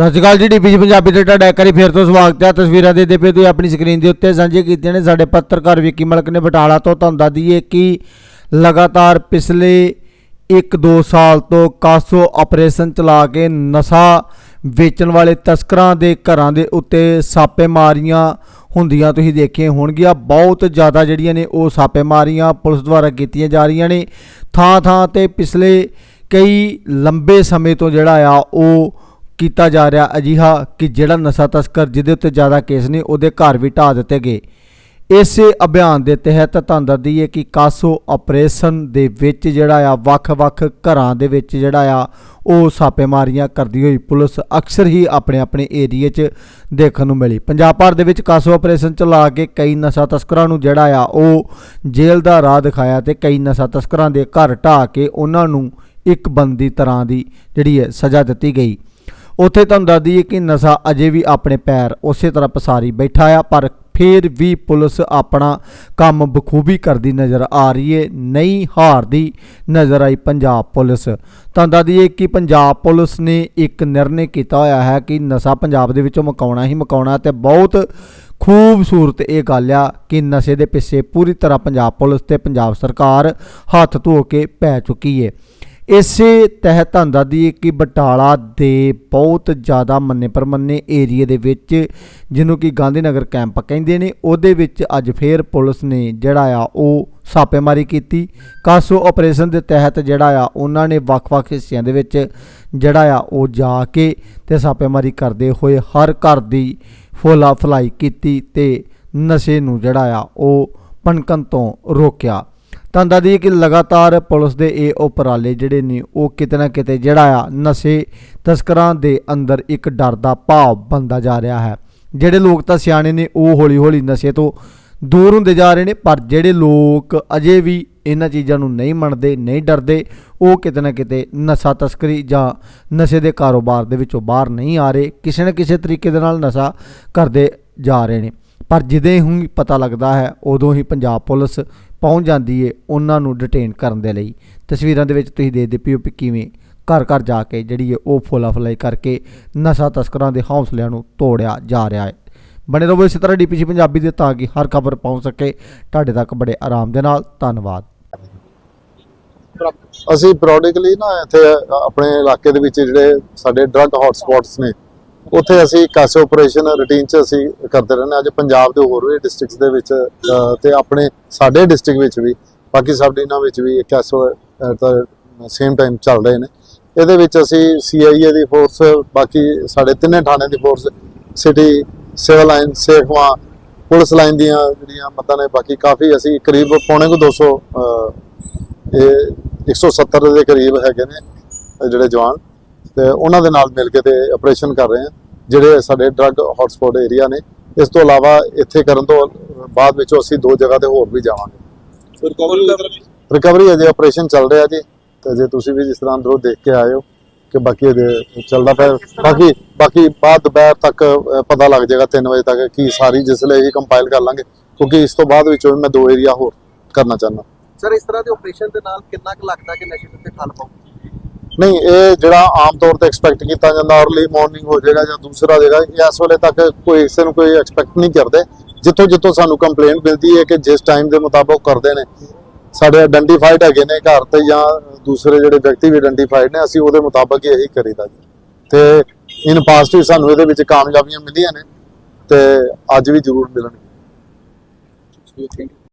ਸਤਿ ਸ਼੍ਰੀ ਅਕਾਲ ਜੀ ਡੀਪੀਜੀ ਪੰਜਾਬੀ ਤੇ ਤੁਹਾਡਾ ਇੱਕ ਵਾਰੀ ਫੇਰ ਤੋਂ ਸਵਾਗਤ ਹੈ। ਤਸਵੀਰਾਂ ਦੇ ਪਏ ਤੁਸੀਂ ਆਪਣੀ ਸਕਰੀਨ ਦੇ ਉੱਤੇ ਸਾਂਝੇ ਕੀਤੀਆਂ ਨੇ। ਸਾਡੇ ਪੱਤਰਕਾਰ ਵਿੱਕੀ ਮਲਕ ਨੇ ਬਟਾਲਾ ਤੋਂ ਤੁਹਾਨੂੰ ਦੱਸ ਦਈਏ ਕਿ ਲਗਾਤਾਰ ਪਿਛਲੇ 1-2 ਸਾਲ ਤੋਂ ਕਾਸੋ ਆਪਰੇਸ਼ਨ ਚਲਾ ਕੇ ਨਸ਼ਾ ਵੇਚਣ ਵਾਲੇ ਤਸਕਰਾਂ ਦੇ ਘਰਾਂ ਦੇ ਉੱਤੇ ਛਾਪੇ ਮਾਰੀਆਂ ਹੁੰਦੀਆਂ ਤੁਸੀਂ ਦੇਖੀਆਂ ਹੋਣਗੀਆਂ। ਬਹੁਤ ਜ਼ਿਆਦਾ ਜਿਹੜੀਆਂ ਨੇ ਉਹ ਛਾਪੇ ਮਾਰੀਆਂ, ਪੁਲਿਸ ਦੁਆਰਾ ਕੀਤੀਆਂ ਜਾ ਰਹੀਆਂ ਨੇ। ਥਾਂ ਥਾਂ ਤੇ ਪਿਛਲੇ ਕਈ ਲੰਬੇ ਸਮੇਂ ਤੋਂ ਜਿਹੜਾ ਆ, ਉਹ ਕੀਤਾ ਜਾ ਰਿਹਾ ਅਜਿਹਾ ਕਿ ਜਿਹੜਾ ਨਸ਼ਾ ਤਸਕਰ ਜਿਹਦੇ ਉੱਤੇ ਜ਼ਿਆਦਾ ਕੇਸ ਨੇ, ਉਹਦੇ ਘਰ ਵੀ ਢਾਹ ਦਿੱਤੇ ਗਏ। ਇਸੇ ਅਭਿਆਨ ਦੇ ਤਹਿਤ ਤੁਹਾਨੂੰ ਦੱਸਦੀ ਹੈ ਕਿ ਕਾਸੋ ਆਪਰੇਸ਼ਨ ਦੇ ਵਿੱਚ ਜਿਹੜਾ ਆ, ਵੱਖ-ਵੱਖ ਘਰਾਂ ਦੇ ਵਿੱਚ ਜਿਹੜਾ ਆ, ਉਹ ਛਾਪੇਮਾਰੀਆਂ ਕਰਦੀ ਹੋਈ ਪੁਲਿਸ ਅਕਸਰ ਹੀ ਆਪਣੇ ਆਪਣੇ ਏਰੀਏ 'ਚ ਦੇਖਣ ਨੂੰ ਮਿਲੀ। ਪੰਜਾਬ ਭਰ ਦੇ ਵਿੱਚ ਕਾਸੋ ਆਪਰੇਸ਼ਨ ਚਲਾ ਕੇ ਕਈ ਨਸ਼ਾ ਤਸਕਰਾਂ ਨੂੰ ਜਿਹੜਾ ਆ, ਉਹ ਜੇਲ੍ਹ ਦਾ ਰਾਹ ਦਿਖਾਇਆ ਤੇ ਕਈ ਨਸ਼ਾ ਤਸਕਰਾਂ ਦੇ ਘਰ ਢਾਹ ਕੇ ਉਹਨਾਂ ਨੂੰ ਇੱਕ ਬੰਦੀ ਤਰ੍ਹਾਂ ਦੀ ਜਿਹੜੀ ਹੈ ਸਜ਼ਾ ਦਿੱਤੀ ਗਈ। ਉੱਥੇ ਤੁਹਾਨੂੰ ਦੱਸ ਦਈਏ ਕਿ ਨਸ਼ਾ ਅਜੇ ਵੀ ਆਪਣੇ ਪੈਰ ਉਸੇ ਤਰ੍ਹਾਂ ਪਸਾਰੀ ਬੈਠਾ ਆ, ਪਰ ਫਿਰ ਵੀ ਪੁਲਿਸ ਆਪਣਾ ਕੰਮ ਬਖੂਬੀ ਕਰਦੀ ਨਜ਼ਰ ਆ ਰਹੀ ਏ। ਨਹੀਂ ਹਾਰਦੀ ਨਜ਼ਰ ਆਈ ਪੰਜਾਬ ਪੁਲਿਸ। ਤੁਹਾਨੂੰ ਦੱਸ ਦਈਏ ਕਿ ਪੰਜਾਬ ਪੁਲਿਸ ਨੇ ਇੱਕ ਨਿਰਣੇ ਕੀਤਾ ਹੋਇਆ ਹੈ ਕਿ ਨਸ਼ਾ ਪੰਜਾਬ ਦੇ ਵਿੱਚੋਂ ਮੁਕਾਉਣਾ ਹੀ ਮੁਕਾਉਣਾ ਤੇ ਬਹੁਤ ਖੂਬਸੂਰਤ ਇਹ ਗੱਲ ਆ ਕਿ ਨਸ਼ੇ ਦੇ ਪਿੱਛੇ ਪੂਰੀ ਤਰ੍ਹਾਂ ਪੰਜਾਬ ਪੁਲਿਸ ਤੇ ਪੰਜਾਬ ਸਰਕਾਰ ਹੱਥ ਧੋ ਕੇ ਪੈ ਚੁੱਕੀ ਏ। ਇਸੇ ਤਹਿਤ ਤੁਹਾਨੂੰ ਦੀ ਕਿ ਬਟਾਲਾ ਦੇ ਬਹੁਤ ਜ਼ਿਆਦਾ ਮੰਨੇ ਪਰਮੰਨੇ ਏਰੀਏ ਦੇ ਵਿੱਚ, ਜਿਹਨੂੰ ਕਿ ਗਾਂਧੀ ਨਗਰ ਕੈਂਪ ਕਹਿੰਦੇ ਨੇ, ਉਹਦੇ ਵਿੱਚ ਅੱਜ ਫੇਰ ਪੁਲਿਸ ਨੇ ਜਿਹੜਾ ਆ, ਉਹ ਛਾਪੇਮਾਰੀ ਕੀਤੀ। ਕਾਸੋ ਆਪਰੇਸ਼ਨ ਦੇ ਤਹਿਤ ਜਿਹੜਾ ਆ, ਉਹਨਾਂ ਨੇ ਵੱਖ-ਵੱਖ ਹਿੱਸਿਆਂ ਦੇ ਵਿੱਚ ਜਿਹੜਾ ਆ, ਉਹ ਜਾ ਕੇ ਤੇ ਛਾਪੇਮਾਰੀ ਕਰਦੇ ਹੋਏ ਹਰ ਘਰ ਦੀ ਫੋਲਾ ਫਲਾਈ ਕੀਤੀ ਤੇ ਨਸ਼ੇ ਨੂੰ ਜਿਹੜਾ ਆ, ਉਹ ਪਣਕਣ ਤੋਂ ਰੋਕਿਆ। ਤਾਂ ਦੱਸ ਦਈਏ ਕਿ ਲਗਾਤਾਰ ਪੁਲਿਸ ਦੇ ਇਹ ਉਪਰਾਲੇ ਜਿਹੜੇ ਨੇ ਉਹ ਕਿਤੇ ਨਾ ਕਿਤੇ ਜਿਹੜਾ ਆ ਨਸ਼ੇ ਤਸਕਰਾਂ ਦੇ ਅੰਦਰ ਇੱਕ ਡਰ ਦਾ ਭਾਵ ਬੰਦਾ ਜਾ ਰਿਹਾ ਹੈ। ਜਿਹੜੇ ਲੋਕ ਤਾਂ ਸਿਆਣੇ ਨੇ, ਉਹ ਹੌਲੀ-ਹੌਲੀ ਨਸ਼ੇ ਤੋਂ ਦੂਰ ਹੁੰਦੇ ਜਾ ਰਹੇ ਨੇ, ਪਰ ਜਿਹੜੇ ਲੋਕ ਅਜੇ ਵੀ ਇਹਨਾਂ ਚੀਜ਼ਾਂ ਨੂੰ ਨਹੀਂ ਮੰਨਦੇ, ਨਹੀਂ ਡਰਦੇ, ਉਹ ਕਿਤੇ ਨਾ ਕਿਤੇ ਨਸ਼ਾ ਤਸਕਰੀ ਜਾਂ ਨਸ਼ੇ ਦੇ ਕਾਰੋਬਾਰ ਦੇ ਵਿੱਚੋਂ ਬਾਹਰ ਨਹੀਂ ਆ ਰਹੇ, ਕਿਸੇ ਨਾ ਕਿਸੇ ਤਰੀਕੇ ਦੇ ਨਾਲ ਨਸ਼ਾ ਕਰਦੇ ਜਾ ਰਹੇ ਨੇ। ਪਰ ਜਿੱਦੇ ਹੀ ਪਤਾ ਲੱਗਦਾ ਹੈ, ਉਦੋਂ ਹੀ ਪੰਜਾਬ ਪੁਲਿਸ ਪਹੁੰਚ ਜਾਂਦੀ ਏ ਉਹਨਾਂ ਨੂੰ ਡਿਟੇਨ ਕਰਨ ਦੇ ਲਈ। ਤਸਵੀਰਾਂ ਦੇ ਵਿੱਚ ਤੁਸੀਂ ਦੇਖਦੇ ਪਿਓ ਕਿ ਕਿਵੇਂ ਘਰ ਘਰ ਜਾ ਕੇ ਜਿਹੜੀ ਏ ਉਹ ਫੋਲਾ ਫਲਾਈ ਕਰਕੇ ਨਸ਼ਾ ਤਸਕਰਾਂ ਦੇ ਹੌਸਲਿਆਂ ਨੂੰ ਤੋੜਿਆ ਜਾ ਰਿਹਾ ਹੈ ਬਣੇ ਰਹੋ ਇਸੇ ਤਰ੍ਹਾਂ ਡੀਪੀਸੀ ਪੰਜਾਬੀ ਦੇ ਤਾਂ ਕਿ ਹਰ ਖਬਰ ਪਹੁੰਚ ਸਕੇ। ਤੁਹਾਡੇ ਤੱਕ ਬੜੇ ਆਰਾਮ ਦੇ ਨਾਲ। ਧੰਨਵਾਦ। ਅਸੀਂ ਪ੍ਰੋਡਿਕਲੀ ਨਾ ਇੱਥੇ ਆਪਣੇ ਇਲਾਕੇ ਦੇ ਵਿੱਚ ਜਿਹੜੇ ਸਾਡੇ ਡਰੱਗ ਹੌਟਸਪੌਟਸ ਨੇ ਉੱਥੇ ਅਸੀਂ ਕਾਸੇ ਆਪਰੇਸ਼ਨ ਰੂਟੀਨ ਚ ਅਸੀਂ ਕਰਦੇ ਰਹਿੰਦੇ ਹਾਂ। ਅੱਜ ਪੰਜਾਬ ਦੇ ਹੋਰ ਵੀ ਡਿਸਟ੍ਰਿਕਟਸ ਦੇ ਵਿੱਚ ਅ, ਤੇ ਆਪਣੇ ਸਾਡੇ ਡਿਸਟ੍ਰਿਕਟ ਵਿੱਚ ਵੀ ਬਾਕੀ ਸਬ ਡਿਨਾਂ ਵਿੱਚ ਵੀ ਕੈਸੋ ਸੇਮ ਟਾਈਮ ਚੱਲ ਰਹੇ ਨੇ। ਇਹਦੇ ਵਿੱਚ ਅਸੀਂ ਸੀਆਈਏ ਦੀ ਫੋਰਸ ਬਾਕੀ ਸਾਡੇ ਤਿੰਨੇ ਥਾਣੇ ਦੀ force city civil line Sekhwan police line ਦੀਆਂ ਜਿਹੜੀਆਂ ਮਤਾਂ ਨੇ ਬਾਕੀ ਕਾਫੀ ਅਸੀਂ ਕਰੀਬ ਪੌਣੇ ਕੁ 200 ਅ, ਇਹ 170 ਦੇ ਕਰੀਬ ਹੈਗੇ ਨੇ ਜਿਹੜੇ ਜਵਾਨ। ਤੇ ਉਹਨਾਂ ਦੇ ਨਾਲ ਮਿਲ ਕੇ ਤੇ ਆਪਰੇਸ਼ਨ ਕਰ ਰਹੇ ਹਾਂ। ਜਿਹੜੇ ਸਾਡੇ ਡਰੱਗ ਹੌਟਸਪੌਟ ਏਰੀਆ ਨੇ ਇਸ ਤੋਂ ਇਲਾਵਾ ਇੱਥੇ ਕਰਨ ਤੋਂ ਬਾਅਦ ਵਿੱਚੋਂ ਅਸੀਂ ਦੋ ਜਗ੍ਹਾ ਤੇ ਹੋਰ ਵੀ ਜਾਵਾਂਗੇ। ਰਿਕਵਰੀ ਅਜੇ ਆਪਰੇਸ਼ਨ ਚੱਲ ਰਿਹਾ ਜੀ ਤੇ ਜੇ ਤੁਸੀਂ ਵੀ ਜਿਸ ਤਰ੍ਹਾਂ ਅੰਦਰੋਂ ਦੇਖ ਕੇ ਆਏ ਹੋ ਕਿ ਬਾਕੀ ਅਜੇ ਚੱਲਦਾ ਪਿਆ ਬਾਕੀ ਬਾਕੀ ਬਾਅਦ ਦੁਪਹਿਰ ਤੱਕ ਪਤਾ ਲੱਗ ਜਾਏਗਾ 3 ਵਜੇ ਤੱਕ ਕੀ ਸਾਰੀ ਜਿਸਲੇ ਹੀ ਕੰਪਾਈਲ ਕਰ ਲਾਂਗੇ ਕਿਉਂਕਿ ਇਸ ਤੋਂ ਬਾਅਦ ਵਿੱਚੋਂ ਵੀ ਮੈਂ ਦੋ ਏਰੀਆ ਹੋਰ ਕਰਨਾ ਚਾਹੁੰਦਾ। ਸਰ ਇਸ ਤਰ੍ਹਾਂ ਦੇ ਆਪਰੇਸ਼ਨ ਦੇ ਨਾਲ ਕਿੰਨਾ ਕੁ ਲੱਗਦਾ ਕਿ ਨਸ਼ੇ ਉੱਤੇ ਠੱਲ ਪਾਉ ਨਹੀਂ, ਇਹ ਜਿਹੜਾ ਆਮ ਤੌਰ ਤੇ ਐਕਸਪੈਕਟ ਕੀਤਾ ਜਾਂਦਾ ਅਰਲੀ ਮਾਰਨਿੰਗ ਹੋ ਜਾਏਗਾ ਜਾਂ ਦੂਸਰਾ ਹੋ ਜਾਏਗਾ ਇਸ ਵੇਲੇ ਤੱਕ ਕੋਈ ਕਿਸੇ ਨੂੰ ਕੋਈ ਐਕਸਪੈਕਟ ਨਹੀਂ ਕਰਦੇ। ਜਿੱਥੋਂ ਜਿੱਥੋਂ ਸਾਨੂੰ ਕੰਪਲੇਂਟ ਮਿਲਦੀ ਹੈ ਕਿ ਜਿਸ ਟਾਈਮ ਦੇ ਮੁਤਾਬਕ ਕਰਦੇ ਨੇ। ਸਾਡੇ ਆਇਡੈਂਟੀਫਾਈਡ ਹੈਗੇ ਨੇ ਘਰ ਤੇ ਜਾਂ ਦੂਸਰੇ ਜਿਹੜੇ ਵਿਅਕਤੀ ਵੀ ਆਇਡੈਂਟੀਫਾਈਡ ਨੇ, ਅਸੀਂ ਉਹਦੇ ਮੁਤਾਬਕ ਹੀ ਇਹੀ ਕਰੀਦਾ ਜੀ। ਤੇ ਇਨ ਪਾਸਟ ਵੀ ਸਾਨੂੰ ਇਹਦੇ ਵਿੱਚ ਕਾਮਯਾਬੀਆਂ ਮਿਲੀਆਂ ਨੇ ਤੇ ਅੱਜ ਵੀ ਜ਼ਰੂਰ ਮਿਲਣਗੀਆਂ।